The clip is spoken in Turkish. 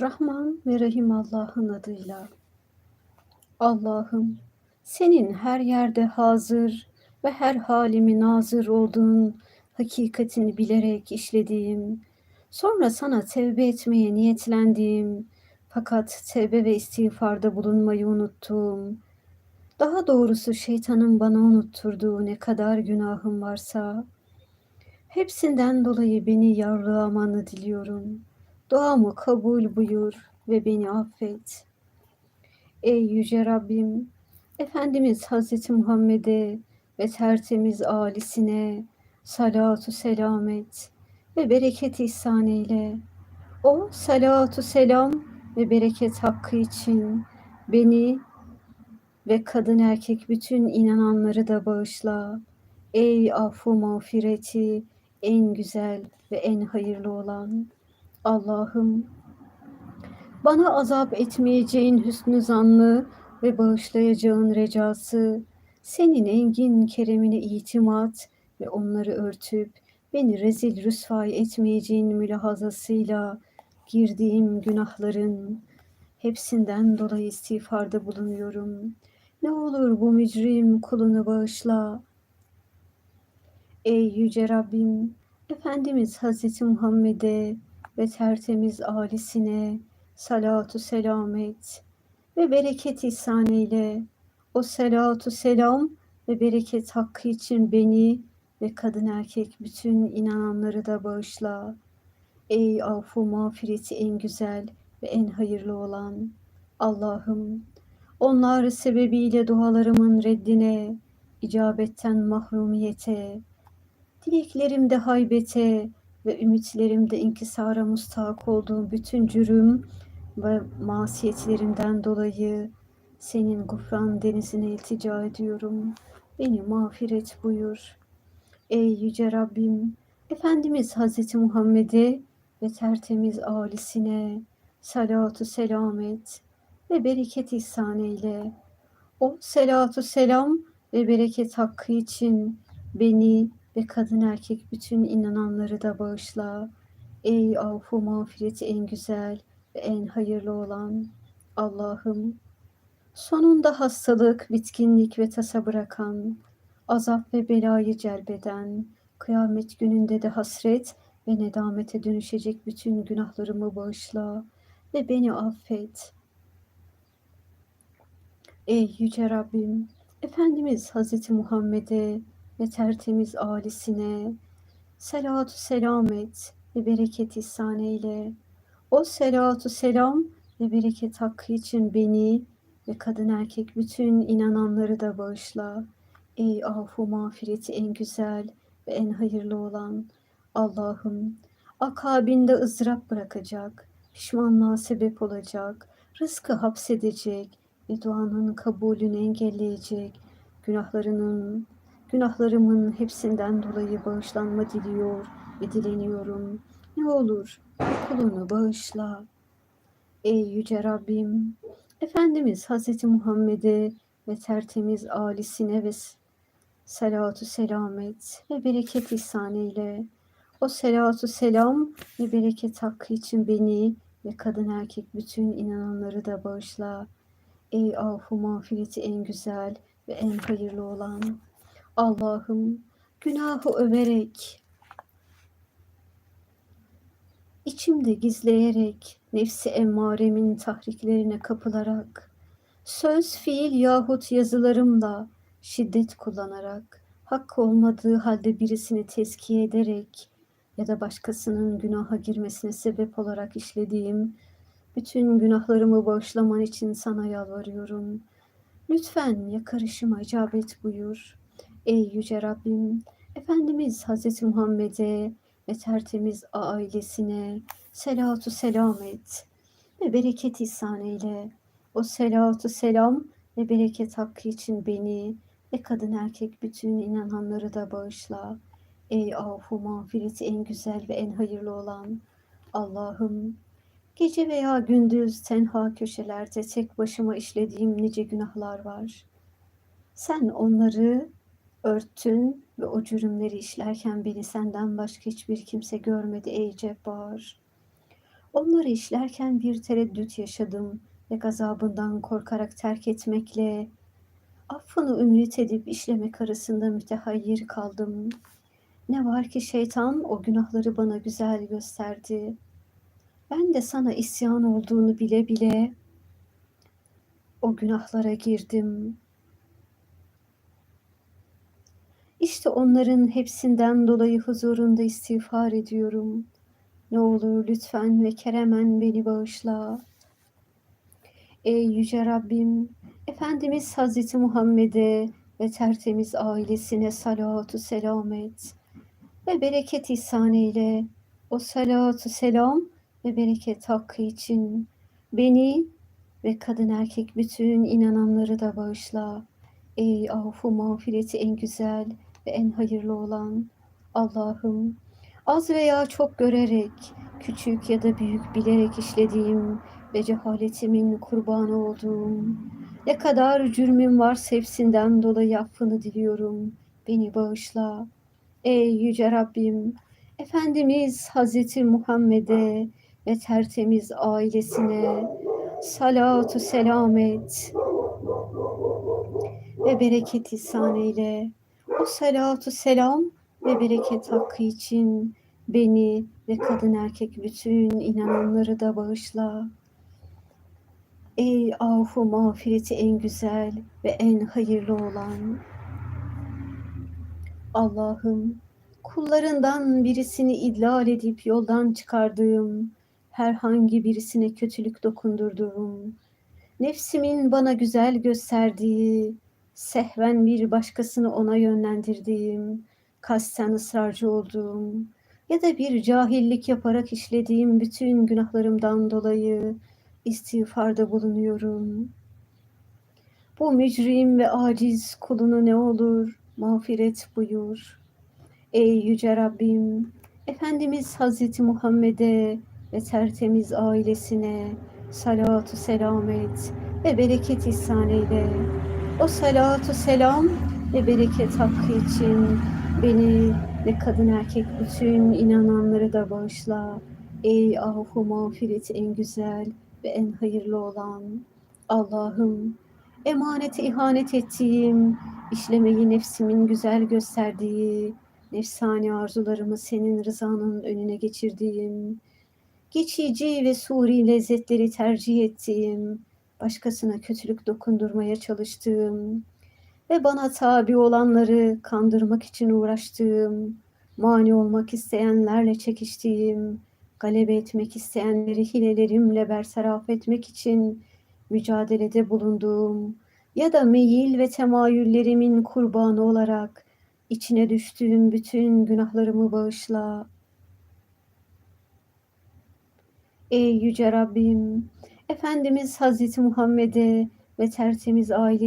Rahman ve Rahim Allah'ın adıyla. Allah'ım, senin her yerde hazır ve her halimi nazır olduğun hakikatini bilerek işlediğim, sonra sana tevbe etmeye niyetlendiğim, fakat tevbe ve istiğfarda bulunmayı unuttuğum, daha doğrusu şeytanın bana unutturduğu ne kadar günahım varsa, hepsinden dolayı beni yarlıamanı diliyorum.'' Duamı kabul buyur ve beni affet. Ey yüce Rabbim, Efendimiz Hazreti Muhammed'e ve tertemiz alisine salatu selamet ve bereket ihsan eyle. O salatu selam ve bereket hakkı için beni ve kadın erkek bütün inananları da bağışla. Ey affu mağfireti en güzel ve en hayırlı olan. Allah'ım bana azap etmeyeceğin hüsnü zanlı ve bağışlayacağın recası, senin engin keremine itimat ve onları örtüp beni rezil rüsvay etmeyeceğin mülahazasıyla girdiğim günahların hepsinden dolayı istiğfarda bulunuyorum. Ne olur bu mücrim kulunu bağışla. Ey yüce Rabbim, Efendimiz Hazreti Muhammed'e ve tertemiz alisine salatu selamet ve bereket ihsan eyle. O salatu selam ve bereket hakkı için beni ve kadın erkek bütün inananları da bağışla. Ey afu mağfireti en güzel ve en hayırlı olan Allah'ım onlar sebebiyle dualarımın reddine, icabetten mahrumiyete, dileklerimde haybete, ve ümitlerimde inkisara mustak olduğum bütün cürüm ve masiyetlerimden dolayı senin gufran denizine iltica ediyorum. Beni mağfiret buyur. Ey yüce Rabbim, Efendimiz Hazreti Muhammed'e ve tertemiz alisine salatu selamet ve bereket ihsan eyle. O salatu selam ve bereket hakkı için beni ve kadın erkek bütün inananları da bağışla. Ey affu mağfireti en güzel ve en hayırlı olan Allah'ım. Sonunda hastalık, bitkinlik ve tasa bırakan, azap ve belayı celbeden, kıyamet gününde de hasret ve nedamete dönüşecek bütün günahlarımı bağışla ve beni affet. Ey Yüce Rabbim, Efendimiz Hazreti Muhammed'e ve tertemiz alisine selatu selamet ve bereket ihsan eyle. O selatu selam ve bereket hakkı için beni ve kadın erkek bütün inananları da bağışla. Ey afu mağfireti en güzel ve en hayırlı olan Allah'ım akabinde ızdırap bırakacak, pişmanlığa sebep olacak, rızkı hapsedecek ve duanın kabulünü engelleyecek, günahlarının Günahlarımın hepsinden dolayı bağışlanma diliyor ve dileniyorum. Ne olur kulunu bağışla. Ey yüce Rabbim, Efendimiz Hazreti Muhammed'e ve tertemiz alisine ve salatu selamet ve bereket ihsan eyle. O salatu selam ve bereket hakkı için beni ve kadın erkek bütün inananları da bağışla. Ey afu mağfireti en güzel ve en hayırlı olan. Allah'ım günahı överek, içimde gizleyerek, nefsi emmaremin tahriklerine kapılarak, söz, fiil yahut yazılarımla şiddet kullanarak, hak olmadığı halde birisini tezkiye ederek ya da başkasının günaha girmesine sebep olarak işlediğim bütün günahlarımı bağışlaman için sana yalvarıyorum. Lütfen yakarışıma icabet buyur.'' Ey Yüce Rabbim, Efendimiz Hazreti Muhammed'e ve tertemiz ailesine selatu selam et ve bereket ihsan eyle. O selatu selam ve bereket hakkı için beni ve kadın erkek bütün inananları da bağışla. Ey afu mağfireti en güzel ve en hayırlı olan Allah'ım gece veya gündüz tenha köşelerde tek başıma işlediğim nice günahlar var. Sen onları örttün ve o cürümleri işlerken beni senden başka hiçbir kimse görmedi ey cebbar. Onları işlerken bir tereddüt yaşadım ve gazabından korkarak terk etmekle affını ümit edip işlemek arasında mütehayyir kaldım. Ne var ki şeytan o günahları bana güzel gösterdi. Ben de sana isyan olduğunu bile bile o günahlara girdim. İşte onların hepsinden dolayı huzurunda istiğfar ediyorum. Ne olur lütfen ve keremen beni bağışla. Ey yüce Rabbim, Efendimiz Hazreti Muhammed'e ve tertemiz ailesine salatu selam et ve bereket ihsan eyle. O salatu selam ve bereket hakkı için beni ve kadın erkek bütün inananları da bağışla. Ey afu mağfireti en güzel ve en hayırlı olan Allah'ım az veya çok görerek, küçük ya da büyük bilerek işlediğim ve cehaletimin kurbanı olduğum ne kadar cürmüm var hepsinden dolayı affını diliyorum. Beni bağışla. Ey yüce Rabbim, Efendimiz Hazreti Muhammed'e ve tertemiz ailesine salatu selam et ve bereket ihsan eyle. O salatu selam ve bereket hakkı için beni ve kadın erkek bütün inananları da bağışla. Ey afu mağfireti en güzel ve en hayırlı olan Allah'ım kullarından birisini idlal edip yoldan çıkardığım, herhangi birisine kötülük dokundurduğum, nefsimin bana güzel gösterdiği, sehven bir başkasını ona yönlendirdiğim, kasten ısrarcı olduğum ya da bir cahillik yaparak işlediğim bütün günahlarımdan dolayı istiğfarda bulunuyorum. Bu mücrim ve aciz kulunu ne olur mağfiret buyur. Ey yüce Rabbim, Efendimiz Hazreti Muhammed'e ve tertemiz ailesine salatu selam et ve bereket ihsan eyle. O salatu selam ve bereket hakkı için beni ve kadın erkek bütün inananları da bağışla. Ey ahu mağfireti en güzel ve en hayırlı olan Allah'ım emanete ihanet ettiğim, işlemeyi nefsimin güzel gösterdiği, nefsani arzularımı senin rızanın önüne geçirdiğim, geçici ve suri lezzetleri tercih ettiğim, başkasına kötülük dokundurmaya çalıştığım ve bana tabi olanları kandırmak için uğraştığım, mani olmak isteyenlerle çekiştiğim, galebe etmek isteyenleri hilelerimle bertaraf etmek için mücadelede bulunduğum ya da meyil ve temayüllerimin kurbanı olarak içine düştüğüm bütün günahlarımı bağışla. Ey yüce Rabbim, Efendimiz Hazreti Muhammed'e ve tertemiz ailesi